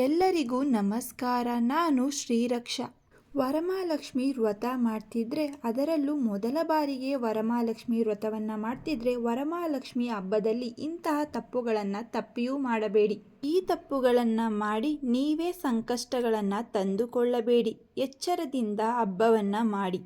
ಎಲ್ಲರಿಗೂ ನಮಸ್ಕಾರ. ನಾನು ಶ್ರೀರಕ್ಷ. ವರಮಹಾಲಕ್ಷ್ಮಿ ವ್ರತ ಮಾಡ್ತಿದ್ರೆ ಅದರಲ್ಲೂ ಮೊದಲ ಬಾರಿಗೆ ವರಮಹಾಲಕ್ಷ್ಮಿ ವ್ರತವನ್ನು ಮಾಡ್ತಿದ್ರೆ ವರಮಹಾಲಕ್ಷ್ಮಿ ಹಬ್ಬದಲ್ಲಿ ಇಂತಹ ತಪ್ಪುಗಳನ್ನು ತಪ್ಪಿಯೂ ಮಾಡಬೇಡಿ. ಈ ತಪ್ಪುಗಳನ್ನು ಮಾಡಿ ನೀವೇ ಸಂಕಷ್ಟಗಳನ್ನು ತಂದುಕೊಳ್ಳಬೇಡಿ. ಎಚ್ಚರದಿಂದ ಹಬ್ಬವನ್ನು ಮಾಡಿ.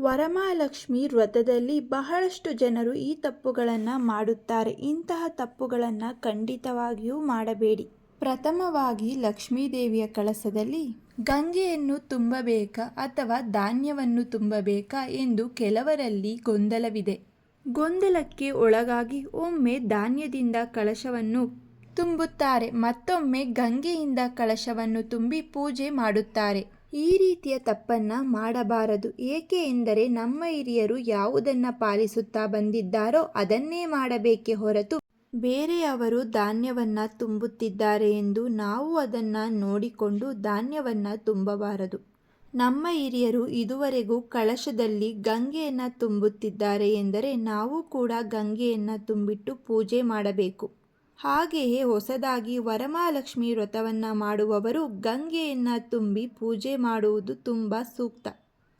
ವರಮಹಾಲಕ್ಷ್ಮಿ ವ್ರತದಲ್ಲಿ ಬಹಳಷ್ಟು ಜನರು ಈ ತಪ್ಪುಗಳನ್ನು ಮಾಡುತ್ತಾರೆ. ಇಂತಹ ತಪ್ಪುಗಳನ್ನು ಖಂಡಿತವಾಗಿಯೂ ಮಾಡಬೇಡಿ. ಪ್ರಥಮವಾಗಿ ಲಕ್ಷ್ಮೀದೇವಿಯ ಕಳಸದಲ್ಲಿ ಗಂಗೆಯನ್ನು ತುಂಬಬೇಕಾ ಅಥವಾ ಧಾನ್ಯವನ್ನು ತುಂಬಬೇಕಾ ಎಂದು ಕೆಲವರಲ್ಲಿ ಗೊಂದಲವಿದೆ. ಗೊಂದಲಕ್ಕೆ ಒಳಗಾಗಿ ಒಮ್ಮೆ ಧಾನ್ಯದಿಂದ ಕಳಶವನ್ನು ತುಂಬುತ್ತಾರೆ. ಮತ್ತೊಮ್ಮೆ ಗಂಗೆಯಿಂದ ಕಳಶವನ್ನು ತುಂಬಿ ಪೂಜೆ ಮಾಡುತ್ತಾರೆ. ಈ ರೀತಿಯ ತಪ್ಪನ್ನ ಮಾಡಬಾರದು. ಏಕೆ ಎಂದರೆ ನಮ್ಮ ಹಿರಿಯರು ಯಾವುದನ್ನ ಪಾಲಿಸುತ್ತಾ ಬಂದಿದ್ದಾರೋ ಅದನ್ನೇ ಮಾಡಬೇಕೆ ಹೊರತು ಬೇರೆಯವರು ಧಾನ್ಯವನ್ನು ತುಂಬುತ್ತಿದ್ದಾರೆ ಎಂದು ನಾವು ಅದನ್ನು ನೋಡಿಕೊಂಡು ಧಾನ್ಯವನ್ನು ತುಂಬಬಾರದು. ನಮ್ಮ ಹಿರಿಯರು ಇದುವರೆಗೂ ಕಳಶದಲ್ಲಿ ಗಂಗೆಯನ್ನು ತುಂಬುತ್ತಿದ್ದಾರೆ ಎಂದರೆ ನಾವು ಕೂಡ ಗಂಗೆಯನ್ನು ತುಂಬಿಟ್ಟು ಪೂಜೆ ಮಾಡಬೇಕು. ಹಾಗೆಯೇ ಹೊಸದಾಗಿ ವರಮಹಾಲಕ್ಷ್ಮಿ ವ್ರತವನ್ನು ಮಾಡುವವರು ಗಂಗೆಯನ್ನು ತುಂಬಿ ಪೂಜೆ ಮಾಡುವುದು ತುಂಬ ಸೂಕ್ತ.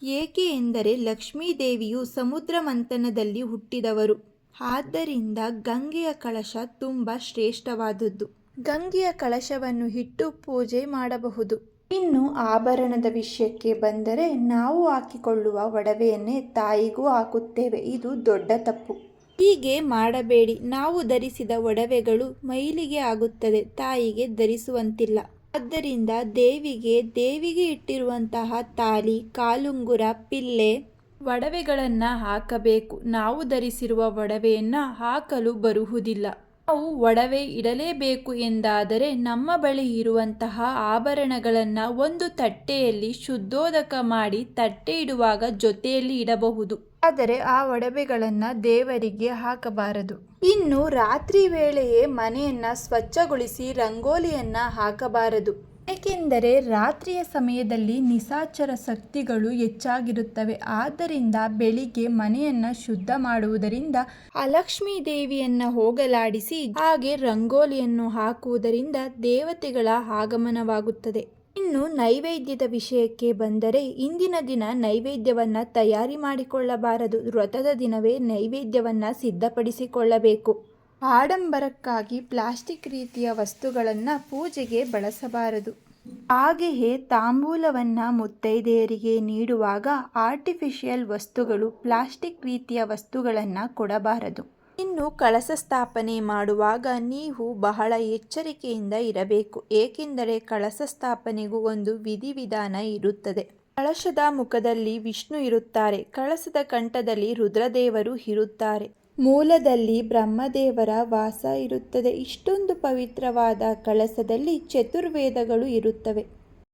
ಏಕೆ ಎಂದರೆ ಲಕ್ಷ್ಮೀದೇವಿಯು ಸಮುದ್ರ ಮಂಥನದಲ್ಲಿ ಹುಟ್ಟಿದವರು. ಆದ್ದರಿಂದ ಗಂಗೆಯ ಕಳಶ ತುಂಬ ಶ್ರೇಷ್ಠವಾದದ್ದು. ಗಂಗೆಯ ಕಳಶವನ್ನು ಇಟ್ಟು ಪೂಜೆ ಮಾಡಬಹುದು. ಇನ್ನು ಆಭರಣದ ವಿಷಯಕ್ಕೆ ಬಂದರೆ ನಾವು ಹಾಕಿಕೊಳ್ಳುವ ಒಡವೆಯನ್ನೇ ತಾಯಿಗೂ ಹಾಕುತ್ತೇವೆ. ಇದು ದೊಡ್ಡ ತಪ್ಪು. ಹೀಗೆ ಮಾಡಬೇಡಿ. ನಾವು ಧರಿಸಿದ ಒಡವೆಗಳು ಮೈಲಿಗೆ ಆಗುತ್ತದೆ. ತಾಯಿಗೆ ಧರಿಸುವಂತಿಲ್ಲ. ಆದ್ದರಿಂದ ದೇವಿಗೆ ದೇವಿಗೆ ಇಟ್ಟಿರುವಂತಹ ತಾಲಿ, ಕಾಲುಂಗುರ, ಪಿಲ್ಲೆ ಒಡವೆಗಳನ್ನು ಹಾಕಬೇಕು. ನಾವು ಧರಿಸಿರುವ ಒಡವೆಯನ್ನು ಹಾಕಲು ಬರುವುದಿಲ್ಲ. ನಾವು ಒಡವೆ ಇಡಲೇಬೇಕು ಎಂದಾದರೆ ನಮ್ಮ ಬಳಿ ಇರುವಂತಹ ಆಭರಣಗಳನ್ನು ಒಂದು ತಟ್ಟೆಯಲ್ಲಿ ಶುದ್ಧೋದಕ ಮಾಡಿ ತಟ್ಟೆ ಇಡುವಾಗ ಜೊತೆಯಲ್ಲಿ ಇಡಬಹುದು. ಆದರೆ ಆ ಒಡವೆಗಳನ್ನು ದೇವರಿಗೆ ಹಾಕಬಾರದು. ಇನ್ನು ರಾತ್ರಿ ವೇಳೆಯೇ ಮನೆಯನ್ನ ಸ್ವಚ್ಛಗೊಳಿಸಿ ರಂಗೋಲಿಯನ್ನ ಹಾಕಬಾರದು. ಏಕೆಂದರೆ ರಾತ್ರಿಯ ಸಮಯದಲ್ಲಿ ನಿಸಾಚರ ಶಕ್ತಿಗಳು ಹೆಚ್ಚಾಗಿರುತ್ತವೆ. ಆದ್ದರಿಂದ ಬೆಳಿಗ್ಗೆ ಮನೆಯನ್ನು ಶುದ್ಧ ಮಾಡುವುದರಿಂದ ಅಲಕ್ಷ್ಮೀ ದೇವಿಯನ್ನು ಹೋಗಲಾಡಿಸಿ ಹಾಗೆ ರಂಗೋಲಿಯನ್ನು ಹಾಕುವುದರಿಂದ ದೇವತೆಗಳ ಆಗಮನವಾಗುತ್ತದೆ. ಇನ್ನು ನೈವೇದ್ಯದ ವಿಷಯಕ್ಕೆ ಬಂದರೆ ಇಂದಿನ ದಿನ ನೈವೇದ್ಯವನ್ನು ತಯಾರಿ ಮಾಡಿಕೊಳ್ಳಬಾರದು. ವ್ರತದ ದಿನವೇ ನೈವೇದ್ಯವನ್ನು ಸಿದ್ಧಪಡಿಸಿಕೊಳ್ಳಬೇಕು. ಆಡಂಬರಕ್ಕಾಗಿ ಪ್ಲಾಸ್ಟಿಕ್ ರೀತಿಯ ವಸ್ತುಗಳನ್ನು ಪೂಜೆಗೆ ಬಳಸಬಾರದು. ಹಾಗೆಯೇ ತಾಂಬೂಲವನ್ನು ಮುತ್ತೈದೆಯರಿಗೆ ನೀಡುವಾಗ ಆರ್ಟಿಫಿಷಿಯಲ್ ವಸ್ತುಗಳು ಪ್ಲಾಸ್ಟಿಕ್ ರೀತಿಯ ವಸ್ತುಗಳನ್ನು ಕೊಡಬಾರದು. ಇನ್ನು ಕಳಸ ಸ್ಥಾಪನೆ ಮಾಡುವಾಗ ನೀವು ಬಹಳ ಎಚ್ಚರಿಕೆಯಿಂದ ಇರಬೇಕು, ಏಕೆಂದರೆ ಕಳಸ ಸ್ಥಾಪನೆಗೂ ಒಂದು ವಿಧಿವಿಧಾನ ಇರುತ್ತದೆ. ಕಳಶದ ಮುಖದಲ್ಲಿ ವಿಷ್ಣು ಇರುತ್ತಾರೆ, ಕಳಸದ ಕಂಠದಲ್ಲಿ ರುದ್ರದೇವರು ಇರುತ್ತಾರೆ. ಮೂಲದಲ್ಲಿ ಬ್ರಹ್ಮದೇವರ ವಾಸ ಇರುತ್ತದೆ. ಇಷ್ಟೊಂದು ಪವಿತ್ರವಾದ ಕಳಸದಲ್ಲಿ ಚತುರ್ವೇದಗಳು ಇರುತ್ತವೆ.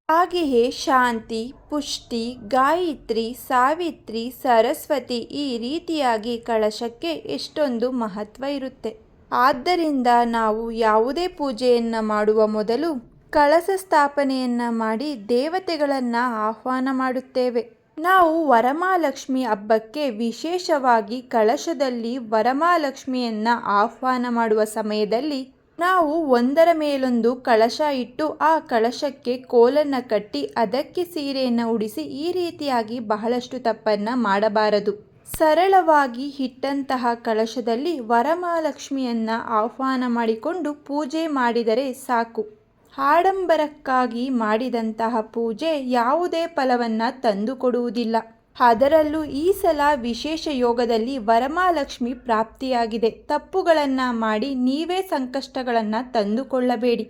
ಹಾಗೆಯೇ ಶಾಂತಿ, ಪುಷ್ಟಿ, ಗಾಯತ್ರಿ, ಸಾವಿತ್ರಿ, ಸರಸ್ವತಿ ಈ ರೀತಿಯಾಗಿ ಕಳಶಕ್ಕೆ ಎಷ್ಟೊಂದು ಮಹತ್ವ ಇರುತ್ತೆ. ಆದ್ದರಿಂದ ನಾವು ಯಾವುದೇ ಪೂಜೆಯನ್ನು ಮಾಡುವ ಮೊದಲು ಕಳಸ ಸ್ಥಾಪನೆಯನ್ನು ಮಾಡಿ ದೇವತೆಗಳನ್ನು ಆಹ್ವಾನ ಮಾಡುತ್ತೇವೆ. ನಾವು ವರಮಹಾಲಕ್ಷ್ಮಿ ಹಬ್ಬಕ್ಕೆ ವಿಶೇಷವಾಗಿ ಕಳಶದಲ್ಲಿ ವರಮಹಾಲಕ್ಷ್ಮಿಯನ್ನು ಆಹ್ವಾನ ಮಾಡುವ ಸಮಯದಲ್ಲಿ ನಾವು ಒಂದರ ಮೇಲೊಂದು ಕಳಶ ಇಟ್ಟು ಆ ಕಳಶಕ್ಕೆ ಕೋಲನ್ನು ಕಟ್ಟಿ ಅದಕ್ಕೆ ಸೀರೆಯನ್ನು ಉಡಿಸಿ ಈ ರೀತಿಯಾಗಿ ಬಹಳಷ್ಟು ತಪ್ಪನ್ನ ಮಾಡಬಾರದು. ಸರಳವಾಗಿ ಹಿಟ್ಟಂತಹ ಕಳಶದಲ್ಲಿ ವರಮಹಾಲಕ್ಷ್ಮಿಯನ್ನು ಆಹ್ವಾನ ಮಾಡಿಕೊಂಡು ಪೂಜೆ ಮಾಡಿದರೆ ಸಾಕು. ಆಡಂಬರಕ್ಕಾಗಿ ಮಾಡಿದಂತಹ ಪೂಜೆ ಯಾವುದೇ ಫಲವನ್ನು ತಂದುಕೊಡುವುದಿಲ್ಲ. ಅದರಲ್ಲೂ ಈ ಸಲ ವಿಶೇಷ ಯೋಗದಲ್ಲಿ ವರಮಹಾಲಕ್ಷ್ಮಿ ಪ್ರಾಪ್ತಿಯಾಗಿದೆ. ತಪ್ಪುಗಳನ್ನು ಮಾಡಿ ನೀವೇ ಸಂಕಷ್ಟಗಳನ್ನು ತಂದುಕೊಳ್ಳಬೇಡಿ.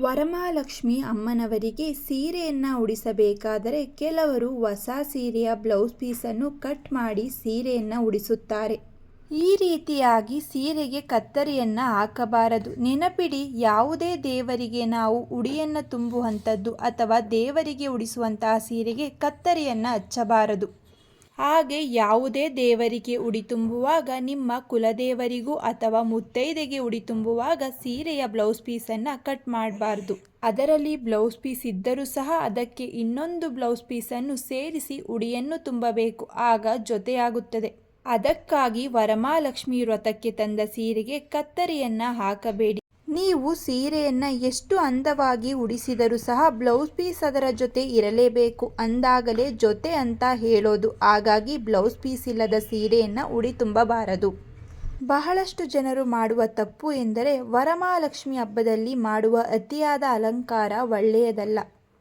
ವರಮಾಲಕ್ಷ್ಮಿ ಅಮ್ಮನವರಿಗೆ ಸೀರೆಯನ್ನು ಉಡಿಸಬೇಕಾದರೆ ಕೆಲವರು ಹೊಸ ಸೀರೆಯ ಬ್ಲೌಸ್ ಪೀಸನ್ನು ಕಟ್ ಮಾಡಿ ಸೀರೆಯನ್ನು ಉಡಿಸುತ್ತಾರೆ. ಈ ರೀತಿಯಾಗಿ ಸೀರೆಗೆ ಕತ್ತರಿಯನ್ನು ಹಾಕಬಾರದು. ನೆನಪಿಡಿ, ಯಾವುದೇ ದೇವರಿಗೆ ನಾವು ಉಡಿಯನ್ನು ತುಂಬುವಂಥದ್ದು ಅಥವಾ ದೇವರಿಗೆ ಉಡಿಸುವಂತಹ ಸೀರೆಗೆ ಕತ್ತರಿಯನ್ನು ಹಚ್ಚಬಾರದು. ಹಾಗೆ ಯಾವುದೇ ದೇವರಿಗೆ ಉಡಿ ತುಂಬುವಾಗ, ನಿಮ್ಮ ಕುಲದೇವರಿಗೂ ಅಥವಾ ಮುತ್ತೈದೆಗೆ ಉಡಿ ತುಂಬುವಾಗ ಸೀರೆಯ ಬ್ಲೌಸ್ ಪೀಸನ್ನು ಕಟ್ ಮಾಡಬಾರ್ದು. ಅದರಲ್ಲಿ ಬ್ಲೌಸ್ ಪೀಸ್ ಇದ್ದರೂ ಸಹ ಅದಕ್ಕೆ ಇನ್ನೊಂದು ಬ್ಲೌಸ್ ಪೀಸನ್ನು ಸೇರಿಸಿ ಉಡಿಯನ್ನು ತುಂಬಬೇಕು. ಆಗ ಜೊತೆಯಾಗುತ್ತದೆ. ಅದಕ್ಕಾಗಿ ವರಮಹಾಲಕ್ಷ್ಮಿ ವ್ರತಕ್ಕೆ ತಂದ ಸೀರೆಗೆ ಕತ್ತರಿಯನ್ನ ಹಾಕಬೇಡಿ. ನೀವು ಸೀರೆಯನ್ನು ಎಷ್ಟು ಅಂದವಾಗಿ ಉಡಿಸಿದರೂ ಸಹ ಬ್ಲೌಸ್ ಪೀಸ್ ಅದರ ಜೊತೆ ಇರಲೇಬೇಕು. ಅಂದಾಗಲೇ ಜೊತೆ ಅಂತ ಹೇಳೋದು. ಹಾಗಾಗಿ ಬ್ಲೌಸ್ ಪೀಸ್ ಇಲ್ಲದ ಸೀರೆಯನ್ನು ಉಡಿ ತುಂಬಬಾರದು. ಬಹಳಷ್ಟು ಜನರು ಮಾಡುವ ತಪ್ಪು ಎಂದರೆ ವರಮಹಾಲಕ್ಷ್ಮಿ ಹಬ್ಬದಲ್ಲಿ ಮಾಡುವ ಅತಿಯಾದ ಅಲಂಕಾರ ಒಳ್ಳೆಯದಲ್ಲ.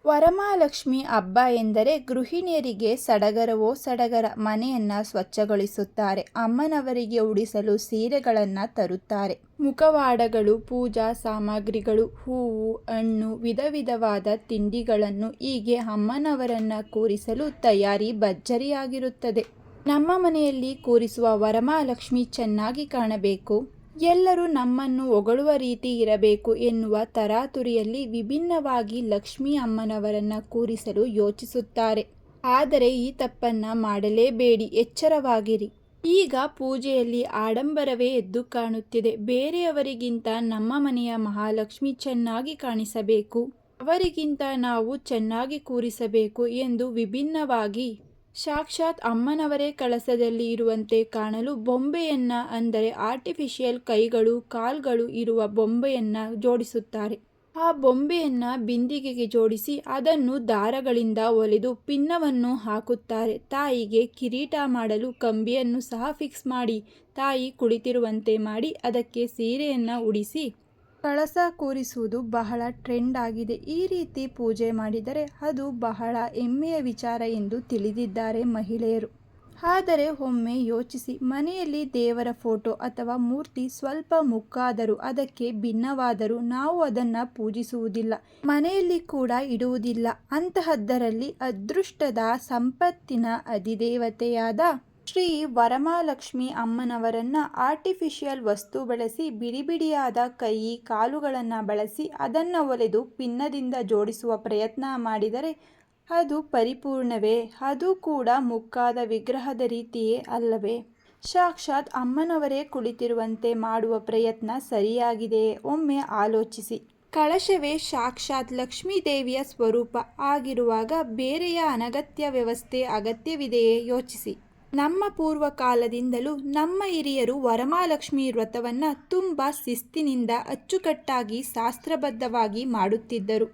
ವರಮಹಾಲಕ್ಷ್ಮಿ ಹಬ್ಬ ಎಂದರೆ ಗೃಹಿಣಿಯರಿಗೆ ಸಡಗರವೋ ಸಡಗರ ಮನೆಯನ್ನು ಸ್ವಚ್ಛಗೊಳಿಸುತ್ತಾರೆ. ಅಮ್ಮನವರಿಗೆ ಉಡಿಸಲು ಸೀರೆಗಳನ್ನು ತರುತ್ತಾರೆ. ಮುಖವಾಡಗಳು, ಪೂಜಾ ಸಾಮಗ್ರಿಗಳು, ಹೂವು, ಹಣ್ಣು ವಿಧ ವಿಧವಾದ ತಿಂಡಿಗಳನ್ನು ಹೀಗೆ ಅಮ್ಮನವರನ್ನು ಕೂರಿಸಲು ತಯಾರಿ ಭರ್ಜರಿಯಾಗಿರುತ್ತದೆ. ನಮ್ಮ ಮನೆಯಲ್ಲಿ ಕೂರಿಸುವ ವರಮಹಾಲಕ್ಷ್ಮಿ ಚೆನ್ನಾಗಿ ಕಾಣಬೇಕು. ಎಲ್ಲರೂ ನಮ್ಮನ್ನು ಹೊಗಳುವ ರೀತಿ ಇರಬೇಕು ಎನ್ನುವ ತರಾತುರಿಯಲ್ಲಿ ವಿಭಿನ್ನವಾಗಿ ಲಕ್ಷ್ಮೀ ಅಮ್ಮನವರನ್ನು ಕೂರಿಸಲು ಯೋಚಿಸುತ್ತಾರೆ. ಆದರೆ ಈ ತಪ್ಪನ್ನ ಮಾಡಲೇಬೇಡಿ, ಎಚ್ಚರವಾಗಿರಿ. ಈಗ ಪೂಜೆಯಲ್ಲಿ ಆಡಂಬರವೇ ಎದ್ದು ಕಾಣುತ್ತಿದೆ. ಬೇರೆಯವರಿಗಿಂತ ನಮ್ಮ ಮನೆಯ ಮಹಾಲಕ್ಷ್ಮಿ ಚೆನ್ನಾಗಿ ಕಾಣಿಸಬೇಕು. ಅವರಿಗಿಂತ ನಾವು ಚೆನ್ನಾಗಿ ಕೂರಿಸಬೇಕು ಎಂದು ವಿಭಿನ್ನವಾಗಿ ಸಾಕ್ಷಾತ್ ಅಮ್ಮನವರೇ ಕಳಸದಲ್ಲಿ ಇರುವಂತೆ ಕಾಣಲು ಬೊಂಬೆಯನ್ನ ಅಂದರೆ ಆರ್ಟಿಫಿಷಿಯಲ್ ಕೈಗಳು, ಕಾಲ್ಗಳು ಇರುವ ಬೊಂಬೆಯನ್ನ ಜೋಡಿಸುತ್ತಾರೆ. ಆ ಬೊಂಬೆಯನ್ನ ಬಿಂದಿಗೆಗೆ ಜೋಡಿಸಿ ಅದನ್ನು ದಾರಗಳಿಂದ ಒಲೆದು ಪಿನ್ನವನ್ನು ಹಾಕುತ್ತಾರೆ. ತಾಯಿಗೆ ಕಿರೀಟ ಮಾಡಲು ಕಂಬಿಯನ್ನು ಸಹ ಫಿಕ್ಸ್ ಮಾಡಿ, ತಾಯಿ ಕುಳಿತಿರುವಂತೆ ಮಾಡಿ ಅದಕ್ಕೆ ಸೀರೆಯನ್ನು ಉಡಿಸಿ ಕಳಸ ಕೂರಿಸುವುದು ಬಹಳ ಟ್ರೆಂಡ್ ಆಗಿದೆ. ಈ ರೀತಿ ಪೂಜೆ ಮಾಡಿದರೆ ಅದು ಬಹಳ ಹೆಮ್ಮೆಯ ವಿಚಾರ ಎಂದು ತಿಳಿದಿದ್ದಾರೆ ಮಹಿಳೆಯರು. ಆದರೆ ಒಮ್ಮೆ ಯೋಚಿಸಿ, ಮನೆಯಲ್ಲಿ ದೇವರ ಫೋಟೋ ಅಥವಾ ಮೂರ್ತಿ ಸ್ವಲ್ಪ ಮುಕ್ಕಾದರೂ ಅದಕ್ಕೆ ಭಿನ್ನವಾದರೂ ನಾವು ಅದನ್ನು ಪೂಜಿಸುವುದಿಲ್ಲ. ಮನೆಯಲ್ಲಿ ಕೂಡ ಇಡುವುದಿಲ್ಲ. ಅಂತಹದ್ದರಲ್ಲಿ ಅದೃಷ್ಟದ ಸಂಪತ್ತಿನ ಅಧಿದೇವತೆಯಾದ ಶ್ರೀ ವರಮಾಲಕ್ಷ್ಮಿ ಅಮ್ಮನವರನ್ನ ಆರ್ಟಿಫಿಷಿಯಲ್ ವಸ್ತು ಬಳಸಿ ಬಿಡಿ ಬಿಡಿಯಾದ ಕೈ, ಕಾಲುಗಳನ್ನು ಬಳಸಿ ಅದನ್ನು ಒಲೆದು ಪಿನ್ನದಿಂದ ಜೋಡಿಸುವ ಪ್ರಯತ್ನ ಮಾಡಿದರೆ ಅದು ಪರಿಪೂರ್ಣವೇ? ಅದು ಕೂಡ ಮುಕ್ಕಾದ ವಿಗ್ರಹದ ರೀತಿಯೇ ಅಲ್ಲವೇ? ಸಾಕ್ಷಾತ್ ಅಮ್ಮನವರೇ ಕುಳಿತಿರುವಂತೆ ಮಾಡುವ ಪ್ರಯತ್ನ ಸರಿಯಾಗಿದೆಯೇ ಒಮ್ಮೆ ಆಲೋಚಿಸಿ. ಕಳಶವೇ ಸಾಕ್ಷಾತ್ ಲಕ್ಷ್ಮೀ ದೇವಿಯ ಸ್ವರೂಪ. ಆಗಿರುವಾಗ ಬೇರೆಯ ಅನಗತ್ಯ ವ್ಯವಸ್ಥೆ ಅಗತ್ಯವಿದೆಯೇ? ಯೋಚಿಸಿ. ನಮ್ಮ ಪೂರ್ವ ಕಾಲದಿಂದಲೂ ನಮ್ಮ ಹಿರಿಯರು ವರಮಹಾಲಕ್ಷ್ಮಿ ವ್ರತವನ್ನು ತುಂಬ ಶಿಸ್ತಿನಿಂದ ಅಚ್ಚುಕಟ್ಟಾಗಿ ಶಾಸ್ತ್ರಬದ್ಧವಾಗಿ ಮಾಡುತ್ತಿದ್ದರು.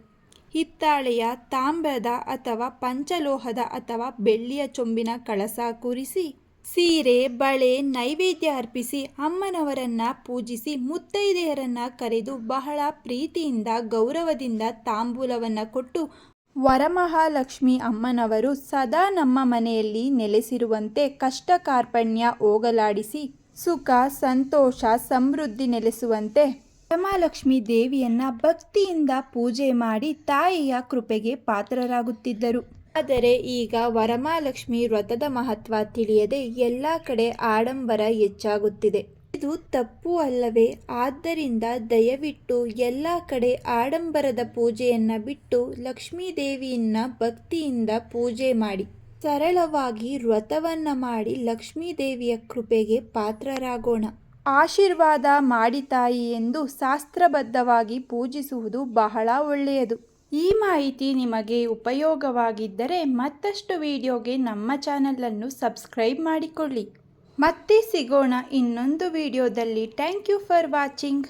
ಹಿತ್ತಾಳೆಯ ತಾಮ್ರದ ಅಥವಾ ಪಂಚಲೋಹದ ಅಥವಾ ಬೆಳ್ಳಿಯ ಚೊಂಬಿನ ಕಳಸ ಕೂರಿಸಿ, ಸೀರೆ, ಬಳೆ ನೈವೇದ್ಯ ಅರ್ಪಿಸಿ ಅಮ್ಮನವರನ್ನ ಪೂಜಿಸಿ ಮುತ್ತೈದೆಯರನ್ನ ಕರೆದು ಬಹಳ ಪ್ರೀತಿಯಿಂದ ಗೌರವದಿಂದ ತಾಂಬೂಲವನ್ನು ಕೊಟ್ಟು ವರಮಹಾಲಕ್ಷ್ಮಿ ಅಮ್ಮನವರು ಸದಾ ನಮ್ಮ ಮನೆಯಲ್ಲಿ ನೆಲೆಸಿರುವಂತೆ ಕಷ್ಟ ಕಾರ್ಪಣ್ಯ ಹೋಗಲಾಡಿಸಿ ಸುಖ, ಸಂತೋಷ, ಸಮೃದ್ಧಿ ನೆಲೆಸುವಂತೆ ವರಮಹಾಲಕ್ಷ್ಮಿ ದೇವಿಯನ್ನ ಭಕ್ತಿಯಿಂದ ಪೂಜೆ ಮಾಡಿ ತಾಯಿಯ ಕೃಪೆಗೆ ಪಾತ್ರರಾಗುತ್ತಿದ್ದರು. ಆದರೆ ಈಗ ವರಮಹಾಲಕ್ಷ್ಮಿ ವ್ರತದ ಮಹತ್ವ ತಿಳಿಯದೆ ಎಲ್ಲ ಕಡೆ ಆಡಂಬರ ಹೆಚ್ಚಾಗುತ್ತಿದೆ. ಇದು ತಪ್ಪು ಅಲ್ಲವೇ? ಆದ್ದರಿಂದ ದಯವಿಟ್ಟು ಎಲ್ಲ ಕಡೆ ಆಡಂಬರದ ಪೂಜೆಯನ್ನು ಬಿಟ್ಟು ಲಕ್ಷ್ಮೀ ದೇವಿಯನ್ನ ಭಕ್ತಿಯಿಂದ ಪೂಜೆ ಮಾಡಿ. ಸರಳವಾಗಿ ವ್ರತವನ್ನು ಮಾಡಿ ಲಕ್ಷ್ಮೀ ದೇವಿಯ ಕೃಪೆಗೆ ಪಾತ್ರರಾಗೋಣ. ಆಶೀರ್ವಾದ ಮಾಡಿ ತಾಯಿ ಎಂದು ಶಾಸ್ತ್ರಬದ್ಧವಾಗಿ ಪೂಜಿಸುವುದು ಬಹಳ ಒಳ್ಳೆಯದು. ಈ ಮಾಹಿತಿ ನಿಮಗೆ ಉಪಯೋಗವಾಗಿದ್ದರೆ ಮತ್ತಷ್ಟು ವಿಡಿಯೋಗೆ ನಮ್ಮ ಚಾನಲನ್ನು ಸಬ್ಸ್ಕ್ರೈಬ್ ಮಾಡಿಕೊಳ್ಳಿ. ಮತ್ತೆ ಸಿಗೋಣ ಇನ್ನೊಂದು ವಿಡಿಯೋದಲ್ಲಿ. Thank you for watching